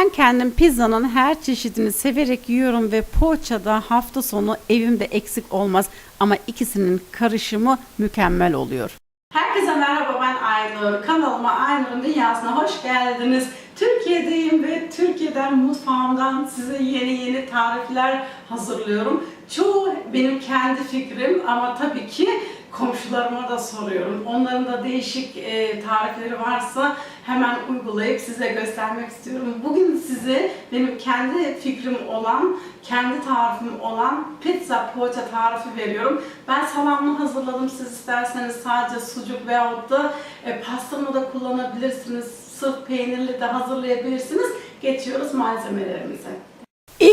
Ben kendim pizzanın her çeşidini severek yiyorum ve poğaçada hafta sonu evimde eksik olmaz ama ikisinin karışımı mükemmel oluyor. Herkese merhaba ben Aynur. Kanalıma Aynur'un dünyasına hoş geldiniz. Türkiye'deyim ve Türkiye'den mutfağımdan size yeni yeni tarifler hazırlıyorum. Çoğu benim kendi fikrim ama tabii ki komşularıma da soruyorum. Onların da değişik e, tarifleri varsa hemen uygulayıp size göstermek istiyorum. Bugün size benim kendi fikrim olan, kendi tarifim olan pizza poğaça tarifi veriyorum. Ben salamlı hazırladım. Siz isterseniz sadece sucuk veyahut da e, pastırma da kullanabilirsiniz. Sırf peynirli de hazırlayabilirsiniz. Geçiyoruz malzemelerimize.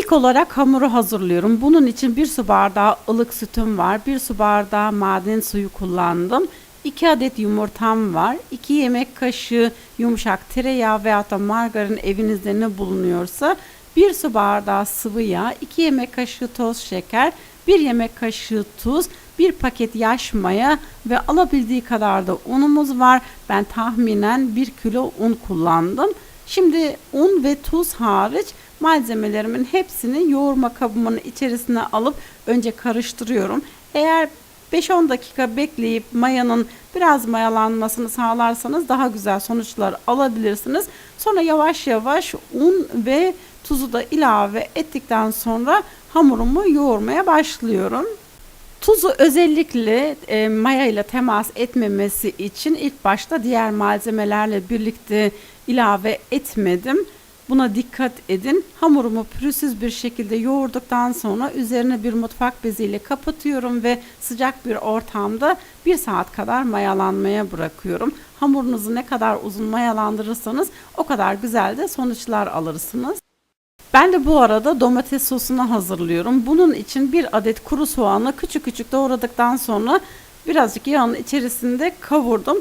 İlk olarak hamuru hazırlıyorum. Bunun için bir su bardağı ılık sütüm var. Bir su bardağı maden suyu kullandım. 2 adet yumurtam var. 2 yemek kaşığı yumuşak tereyağı veya da margarin evinizde ne bulunuyorsa. 1 su bardağı sıvı yağ, 2 yemek kaşığı toz şeker, 1 yemek kaşığı tuz, 1 paket yaş maya ve alabildiği kadar da unumuz var. Ben tahminen 1 kilo un kullandım. Şimdi un ve tuz hariç malzemelerimin hepsini yoğurma kabımın içerisine alıp önce karıştırıyorum. Eğer 5-10 dakika bekleyip mayanın biraz mayalanmasını sağlarsanız daha güzel sonuçlar alabilirsiniz. Sonra yavaş yavaş un ve tuzu da ilave ettikten sonra hamurumu yoğurmaya başlıyorum. Tuzu özellikle e, maya ile temas etmemesi için ilk başta diğer malzemelerle birlikte ilave etmedim. Buna dikkat edin. Hamurumu pürüzsüz bir şekilde yoğurduktan sonra üzerine bir mutfak beziyle kapatıyorum ve sıcak bir ortamda bir saat kadar mayalanmaya bırakıyorum. Hamurunuzu ne kadar uzun mayalandırırsanız o kadar güzel de sonuçlar alırsınız. Ben de bu arada domates sosunu hazırlıyorum. Bunun için bir adet kuru soğanı küçük küçük doğradıktan sonra birazcık yağın içerisinde kavurdum.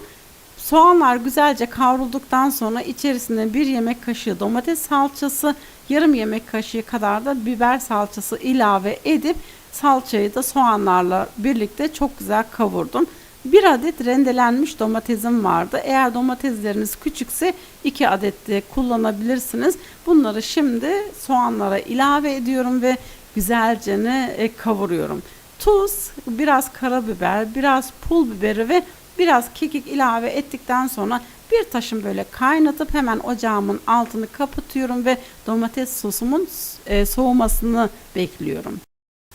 Soğanlar güzelce kavrulduktan sonra içerisine bir yemek kaşığı domates salçası, yarım yemek kaşığı kadar da biber salçası ilave edip salçayı da soğanlarla birlikte çok güzel kavurdum. Bir adet rendelenmiş domatesim vardı. Eğer domatesleriniz küçükse iki adet de kullanabilirsiniz. Bunları şimdi soğanlara ilave ediyorum ve güzelce e, kavuruyorum. Tuz, biraz karabiber, biraz pul biberi ve biraz kekik ilave ettikten sonra bir taşım böyle kaynatıp hemen ocağımın altını kapatıyorum ve domates sosumun e, soğumasını bekliyorum.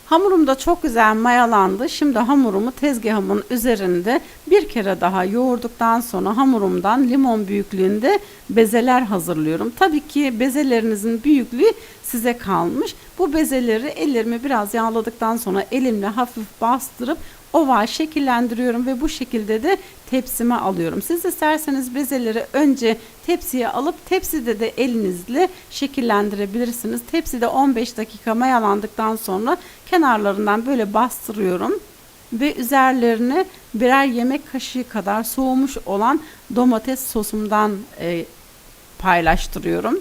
Hamurum da çok güzel mayalandı. Şimdi hamurumu tezgahımın üzerinde bir kere daha yoğurduktan sonra hamurumdan limon büyüklüğünde bezeler hazırlıyorum. Tabii ki bezelerinizin büyüklüğü size kalmış. Bu bezeleri ellerimi biraz yağladıktan sonra elimle hafif bastırıp oval şekillendiriyorum ve bu şekilde de tepsime alıyorum. Siz isterseniz bezeleri önce tepsiye alıp tepside de elinizle şekillendirebilirsiniz. Tepside 15 dakika mayalandıktan sonra kenarlarından böyle bastırıyorum ve üzerlerine birer yemek kaşığı kadar soğumuş olan domates sosumdan e, paylaştırıyorum.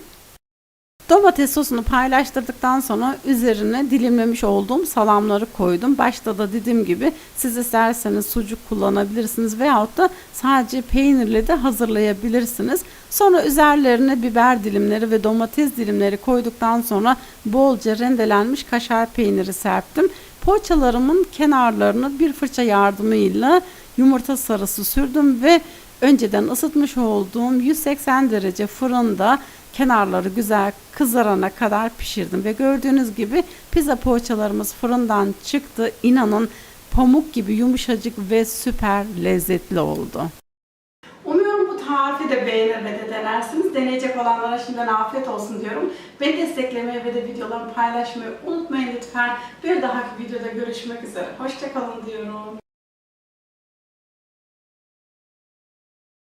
Domates sosunu paylaştırdıktan sonra üzerine dilimlemiş olduğum salamları koydum. Başta da dediğim gibi siz isterseniz sucuk kullanabilirsiniz veyahut da sadece peynirle de hazırlayabilirsiniz. Sonra üzerlerine biber dilimleri ve domates dilimleri koyduktan sonra bolca rendelenmiş kaşar peyniri serptim. Poğaçalarımın kenarlarını bir fırça yardımıyla yumurta sarısı sürdüm ve önceden ısıtmış olduğum 180 derece fırında kenarları güzel kızarana kadar pişirdim ve gördüğünüz gibi pizza poğaçalarımız fırından çıktı. İnanın pamuk gibi yumuşacık ve süper lezzetli oldu. Umuyorum bu tarifi de beğenir ve de denersiniz. Deneyecek olanlara şimdiden afiyet olsun diyorum. Beni desteklemeyi ve de videolarımı paylaşmayı unutmayın lütfen. Bir dahaki videoda görüşmek üzere. Hoşçakalın diyorum.